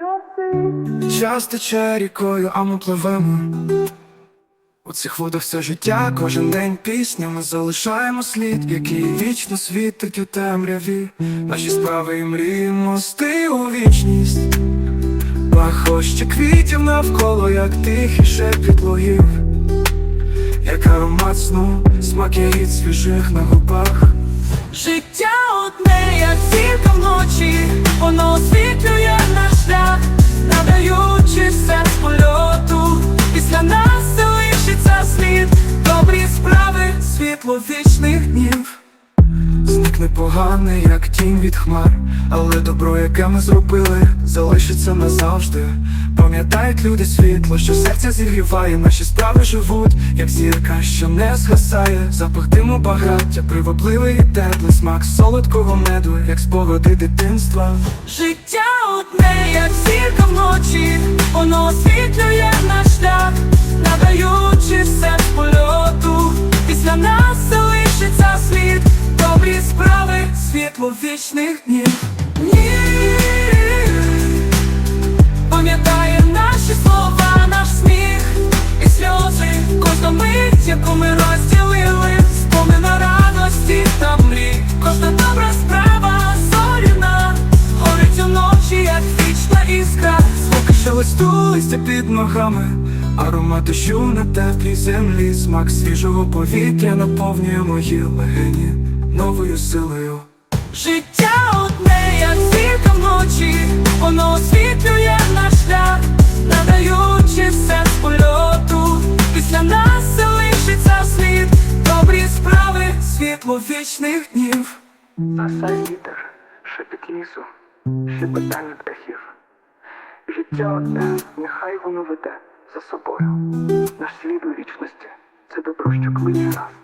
роси. Час тече рікою, а ми пливемо. У цих водах все життя, кожен день пісня, ми залишаємо слід, який вічно світить у темряві. Наші справи і мрії мости у вічність. Пахощі квітів навколо, як тихий шепіт логів, як аромат сну, смак ягід свіжих на губах. Життя одне, як зірка вночі, воно освітлює наш шлях, надаючи з польоту. Після нас залишиться слід, добрі справи, світло вічних днів. Зникне поганий, як тінь від хмар, але добро, яке ми зробили, залишиться назавжди. Пам'ятають люди світло, що серця зігріває, наші справи живуть, як зірка, що не згасає, запах диму багаття, привабливий і теплий смак солодкого меду, як спогади дитинства. Життя одне, як зірка вночі, світло вічних днів. Ні. Пам'ятає наші слова, наш сміх і сльози, кожна мить, яку ми розділили, спомина радості та мрій, кожна добра справа зоряна, горить уночі, як вічна іскра. Звуки шелесту листя під ногами, аромат дощу на теплій землі, смак свіжого повітря наповнює мої легені новою силою. Життя одне, як зірка вночі, воно освітлює наш шлях, надаючи все з польоту. Після нас залишиться слід, добрі справи, світло вічних днів. Засай вітер, шепіт лісу, щебетання птахів. Життя одне, нехай воно веде за собою. Наш слід у вічності це добро, що кличе нас.